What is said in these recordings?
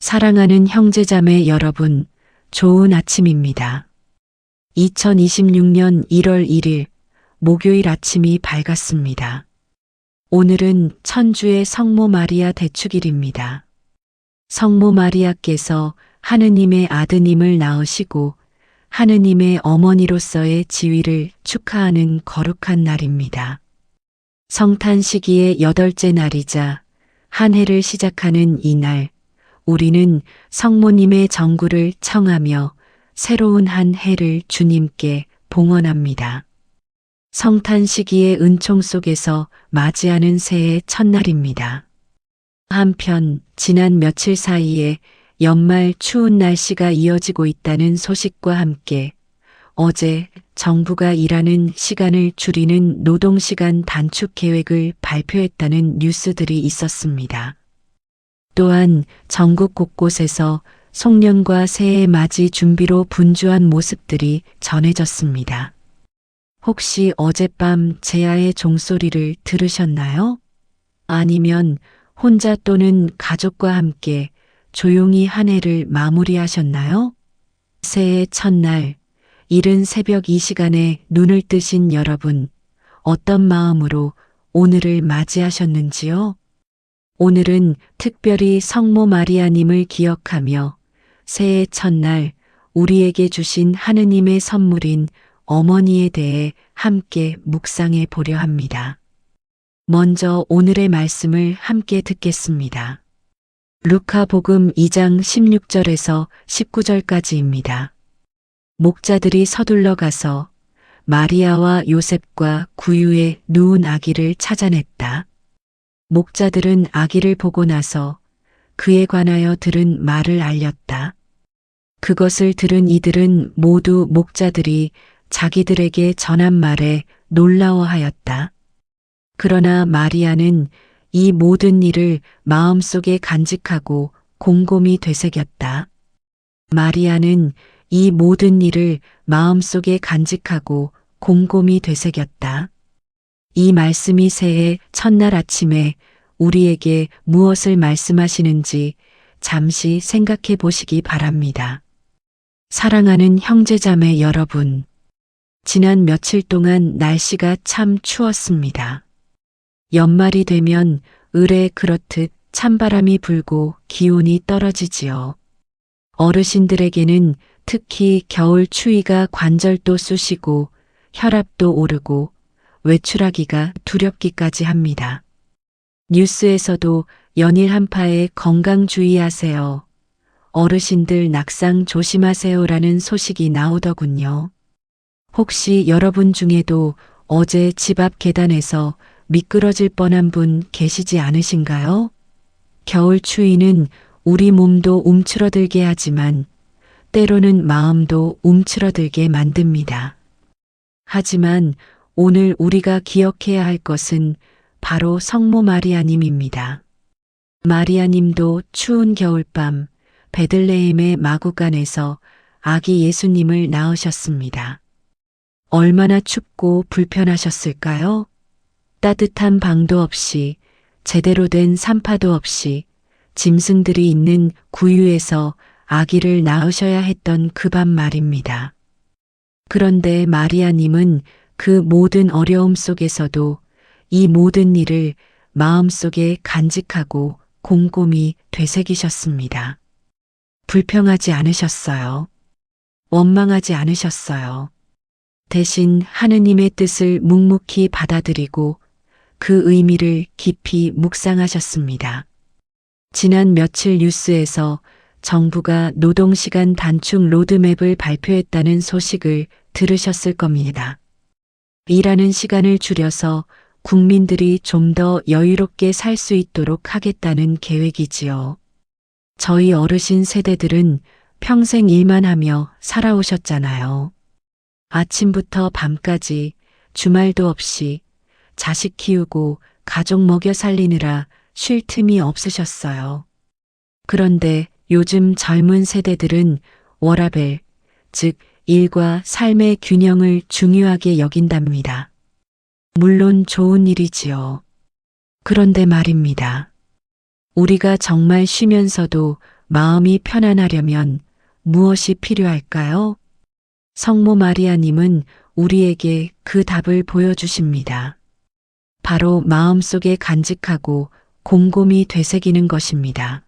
사랑하는 형제자매 여러분, 좋은 아침입니다. 2026년 1월 1일 목요일 아침이 밝았습니다. 오늘은 천주의 성모 마리아 대축일입니다. 성모 마리아께서 하느님의 아드님을 낳으시고 하느님의 어머니로서의 지위를 축하하는 거룩한 날입니다. 성탄 시기의 여덟째 날이자 한 해를 시작하는 이 날, 우리는 성모님의 정구를 청하며 새로운 한 해를 주님께 봉헌합니다. 성탄 시기의 은총 속에서 맞이하는 새해 첫날입니다. 한편 지난 며칠 사이에 연말 추운 날씨가 이어지고 있다는 소식과 함께 어제 정부가 일하는 시간을 줄이는 노동시간 단축 계획을 발표했다는 뉴스들이 있었습니다. 또한 전국 곳곳에서 송년과 새해 맞이 준비로 분주한 모습들이 전해졌습니다. 혹시 어젯밤 제아의 종소리를 들으셨나요? 아니면 혼자 또는 가족과 함께 조용히 한 해를 마무리하셨나요? 새해 첫날, 이른 새벽 이 시간에 눈을 뜨신 여러분, 어떤 마음으로 오늘을 맞이하셨는지요? 오늘은 특별히 성모 마리아님을 기억하며 새해 첫날 우리에게 주신 하느님의 선물인 어머니에 대해 함께 묵상해 보려 합니다. 먼저 오늘의 말씀을 함께 듣겠습니다. 루카 복음 2장 16절에서 19절까지입니다. 목자들이 서둘러 가서 마리아와 요셉과 구유에 누운 아기를 찾아냈다. 목자들은 아기를 보고 나서 그에 관하여 들은 말을 알렸다. 그것을 들은 이들은 모두 목자들이 자기들에게 전한 말에 놀라워하였다. 그러나 마리아는 이 모든 일을 마음속에 간직하고 곰곰이 되새겼다. 마리아는 이 모든 일을 마음속에 간직하고 곰곰이 되새겼다. 이 말씀이 새해 첫날 아침에 우리에게 무엇을 말씀하시는지 잠시 생각해 보시기 바랍니다. 사랑하는 형제자매 여러분, 지난 며칠 동안 날씨가 참 추웠습니다. 연말이 되면 을에 그렇듯 찬바람이 불고 기온이 떨어지지요. 어르신들에게는 특히 겨울 추위가 관절도 쑤시고 혈압도 오르고 외출하기가 두렵기까지 합니다. 뉴스에서도 연일 한파에 건강 주의하세요. 어르신들 낙상 조심하세요라는 소식이 나오더군요. 혹시 여러분 중에도 어제 집 앞 계단에서 미끄러질 뻔한 분 계시지 않으신가요? 겨울 추위는 우리 몸도 움츠러들게 하지만 때로는 마음도 움츠러들게 만듭니다. 하지만 오늘 우리가 기억해야 할 것은 바로 성모 마리아님입니다. 마리아님도 추운 겨울밤 베들레헴의 마구간에서 아기 예수님을 낳으셨습니다. 얼마나 춥고 불편하셨을까요? 따뜻한 방도 없이 제대로 된 산파도 없이 짐승들이 있는 구유에서 아기를 낳으셔야 했던 그 밤 말입니다. 그런데 마리아님은 그 모든 어려움 속에서도 이 모든 일을 마음속에 간직하고 곰곰이 되새기셨습니다. 불평하지 않으셨어요. 원망하지 않으셨어요. 대신 하느님의 뜻을 묵묵히 받아들이고 그 의미를 깊이 묵상하셨습니다. 지난 며칠 뉴스에서 정부가 노동시간 단축 로드맵을 발표했다는 소식을 들으셨을 겁니다. 일하는 시간을 줄여서 국민들이 좀 더 여유롭게 살 수 있도록 하겠다는 계획이지요. 저희 어르신 세대들은 평생 일만 하며 살아오셨잖아요. 아침부터 밤까지 주말도 없이 자식 키우고 가족 먹여 살리느라 쉴 틈이 없으셨어요. 그런데 요즘 젊은 세대들은 워라벨, 즉 일과 삶의 균형을 중요하게 여긴답니다. 물론 좋은 일이지요. 그런데 말입니다. 우리가 정말 쉬면서도 마음이 편안하려면 무엇이 필요할까요? 성모 마리아님은 우리에게 그 답을 보여주십니다. 바로 마음속에 간직하고 곰곰이 되새기는 것입니다.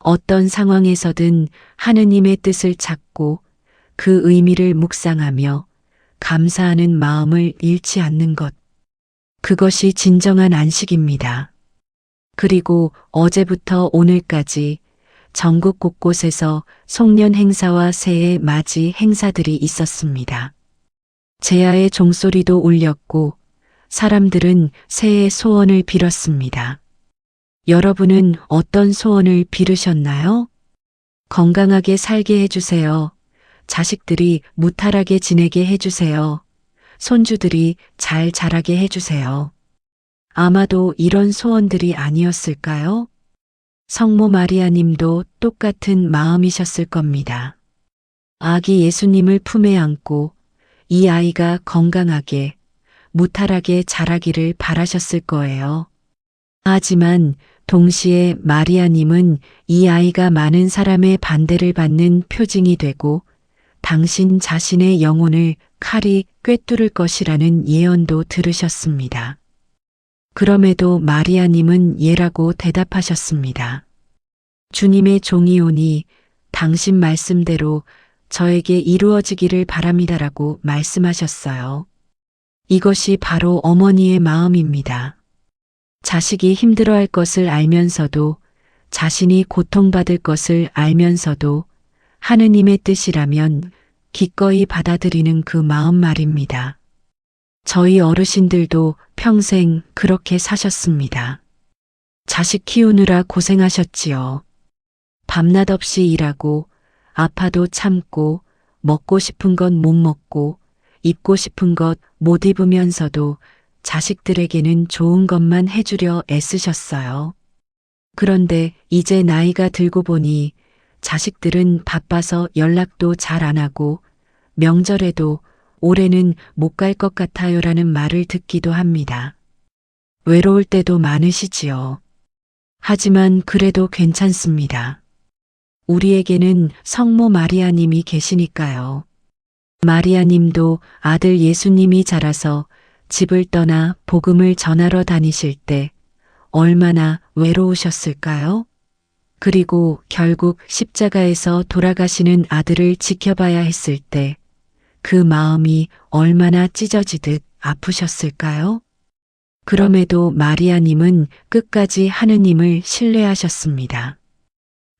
어떤 상황에서든 하느님의 뜻을 찾고 그 의미를 묵상하며 감사하는 마음을 잃지 않는 것. 그것이 진정한 안식입니다. 그리고 어제부터 오늘까지 전국 곳곳에서 송년 행사와 새해 맞이 행사들이 있었습니다. 제야의 종소리도 울렸고 사람들은 새해 소원을 빌었습니다. 여러분은 어떤 소원을 빌으셨나요? 건강하게 살게 해주세요. 자식들이 무탈하게 지내게 해주세요. 손주들이 잘 자라게 해주세요. 아마도 이런 소원들이 아니었을까요? 성모 마리아 님도 똑같은 마음이셨을 겁니다. 아기 예수님을 품에 안고 이 아이가 건강하게, 무탈하게 자라기를 바라셨을 거예요. 하지만 동시에 마리아님은 이 아이가 많은 사람의 반대를 받는 표징이 되고 당신 자신의 영혼을 칼이 꿰뚫을 것이라는 예언도 들으셨습니다. 그럼에도 마리아님은 예라고 대답하셨습니다. 주님의 종이 오니 당신 말씀대로 저에게 이루어지기를 바랍니다라고 말씀하셨어요. 이것이 바로 어머니의 마음입니다. 자식이 힘들어할 것을 알면서도 자신이 고통받을 것을 알면서도 하느님의 뜻이라면 기꺼이 받아들이는 그 마음 말입니다. 저희 어르신들도 평생 그렇게 사셨습니다. 자식 키우느라 고생하셨지요. 밤낮 없이 일하고 아파도 참고 먹고 싶은 것못 먹고 입고 싶은 것 못 입으면서도 자식들에게는 좋은 것만 해주려 애쓰셨어요. 그런데 이제 나이가 들고 보니 자식들은 바빠서 연락도 잘 안 하고 명절에도 올해는 못 갈 것 같아요라는 말을 듣기도 합니다. 외로울 때도 많으시지요. 하지만 그래도 괜찮습니다. 우리에게는 성모 마리아님이 계시니까요. 마리아님도 아들 예수님이 자라서 집을 떠나 복음을 전하러 다니실 때 얼마나 외로우셨을까요? 그리고 결국 십자가에서 돌아가시는 아들을 지켜봐야 했을 때 그 마음이 얼마나 찢어지듯 아프셨을까요? 그럼에도 마리아님은 끝까지 하느님을 신뢰하셨습니다.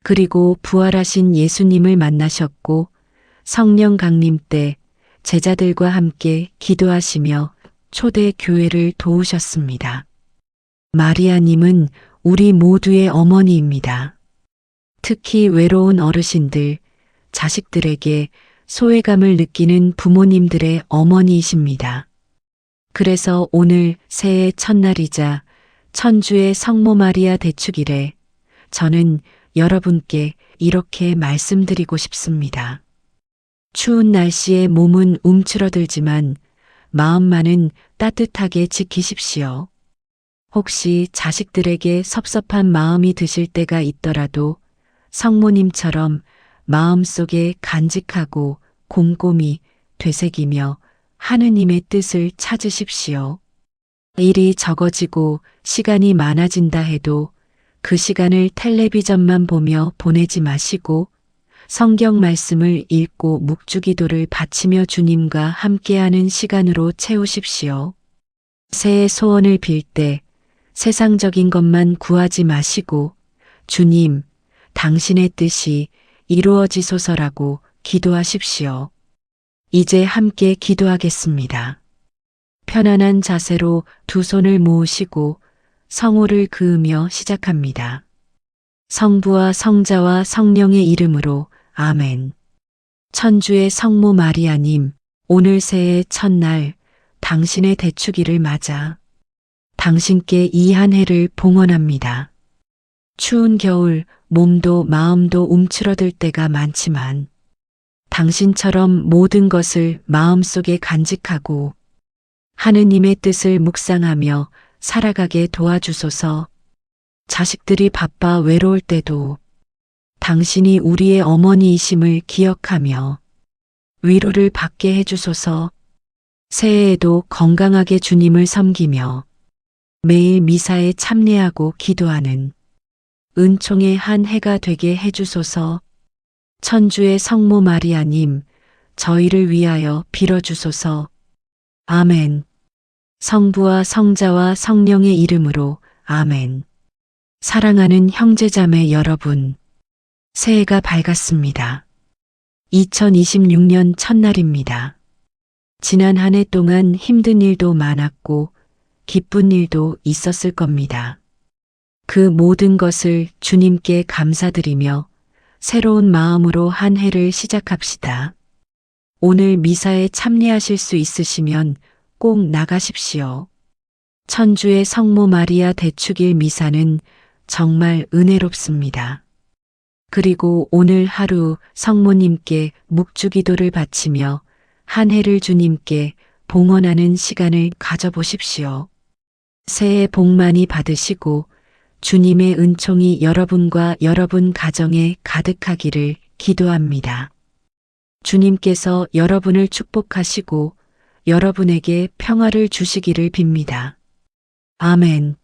그리고 부활하신 예수님을 만나셨고 성령 강림 때 제자들과 함께 기도하시며 초대 교회를 도우셨습니다. 마리아님은 우리 모두의 어머니입니다. 특히 외로운 어르신들, 자식들에게 소외감을 느끼는 부모님들의 어머니이십니다. 그래서 오늘 새해 첫날이자 천주의 성모 마리아 대축일에 저는 여러분께 이렇게 말씀드리고 싶습니다. 추운 날씨에 몸은 움츠러들지만 마음만은 따뜻하게 지키십시오. 혹시 자식들에게 섭섭한 마음이 드실 때가 있더라도 성모님처럼 마음속에 간직하고 곰곰이 되새기며 하느님의 뜻을 찾으십시오. 일이 적어지고 시간이 많아진다 해도 그 시간을 텔레비전만 보며 보내지 마시고 성경 말씀을 읽고 묵주기도를 바치며 주님과 함께하는 시간으로 채우십시오. 새해 소원을 빌 때 세상적인 것만 구하지 마시고 주님, 당신의 뜻이 이루어지소서라고 기도하십시오. 이제 함께 기도하겠습니다. 편안한 자세로 두 손을 모으시고 성호를 그으며 시작합니다. 성부와 성자와 성령의 이름으로 아멘. 천주의 성모 마리아님, 오늘 새해 첫날 당신의 대축일을 맞아 당신께 이 한 해를 봉헌합니다. 추운 겨울 몸도 마음도 움츠러들 때가 많지만 당신처럼 모든 것을 마음속에 간직하고 하느님의 뜻을 묵상하며 살아가게 도와주소서. 자식들이 바빠 외로울 때도 당신이 우리의 어머니이심을 기억하며 위로를 받게 해주소서. 새해에도 건강하게 주님을 섬기며 매일 미사에 참여하고 기도하는 은총의 한 해가 되게 해주소서 천주의 성모 마리아님, 저희를 위하여 빌어주소서. 아멘. 성부와 성자와 성령의 이름으로 아멘. 사랑하는 형제자매 여러분, 새해가 밝았습니다. 2026년 첫날입니다. 지난 한 해 동안 힘든 일도 많았고 기쁜 일도 있었을 겁니다. 그 모든 것을 주님께 감사드리며 새로운 마음으로 한 해를 시작합시다. 오늘 미사에 참여하실 수 있으시면 꼭 나가십시오. 천주의 성모 마리아 대축일 미사는 정말 은혜롭습니다. 그리고 오늘 하루 성모님께 묵주기도를 바치며 한 해를 주님께 봉헌하는 시간을 가져보십시오. 새해 복 많이 받으시고 주님의 은총이 여러분과 여러분 가정에 가득하기를 기도합니다. 주님께서 여러분을 축복하시고 여러분에게 평화를 주시기를 빕니다. 아멘.